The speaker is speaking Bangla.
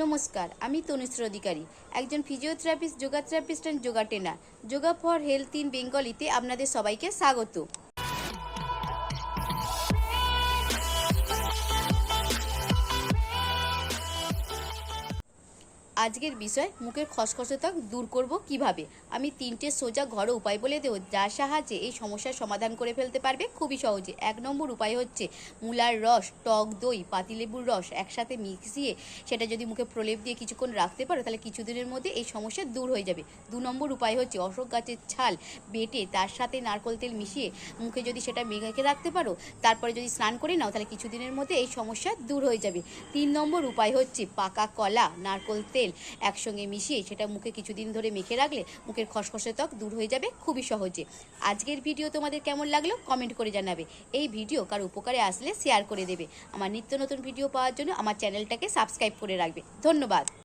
নমস্কার, আমি তনুশ্রী অধিকারী, একজন physiotherapist yoga therapist and yoga trainer yoga for health in বেঙ্গলিতে আপনাদের সবাইকে স্বাগত। আজকের বিষয়, মুখের খসখসতা দূর করব কীভাবে? আমি তিনটে সোজা ঘরো উপায় বলে দেবো, যার সাহায্যে এই সমস্যার সমাধান করে ফেলতে পারবে খুবই সহজে। এক নম্বর উপায় হচ্ছে মূলার রস, টক দই, পাতিলেবুর রস একসাথে মিশিয়ে সেটা যদি মুখে প্রলেপ দিয়ে কিছুক্ষণ রাখতে পারো, তাহলে কিছুদিনের মধ্যে এই সমস্যা দূর হয়ে যাবে। দু নম্বর উপায় হচ্ছে অশোক গাছের ছাল বেটে তার সাথে নারকোল তেল মিশিয়ে মুখে যদি সেটা মেঘে রাখতে পারো, তারপরে যদি স্নান করে নাও, তাহলে কিছুদিনের মধ্যে এই সমস্যা দূর হয়ে যাবে। তিন নম্বর উপায় হচ্ছে পাকা কলা, নারকোল তেল একসঙ্গে মিশিয়ে সেটা মুখে কিছুদিন ধরে মেখে রাখলে মুখের খসখসে ত্বক দূর হয়ে যাবে খুবই সহজে। আজকের ভিডিও তোমাদের কেমন লাগল কমেন্ট করে জানাবে। এই ভিডিও কার উপকারে আসলে শেয়ার করে দেবে। আমার নিত্য নতুন ভিডিও পাওয়ার জন্য আমার চ্যানেলটাকে সাবস্ক্রাইব করে রাখবে। ধন্যবাদ।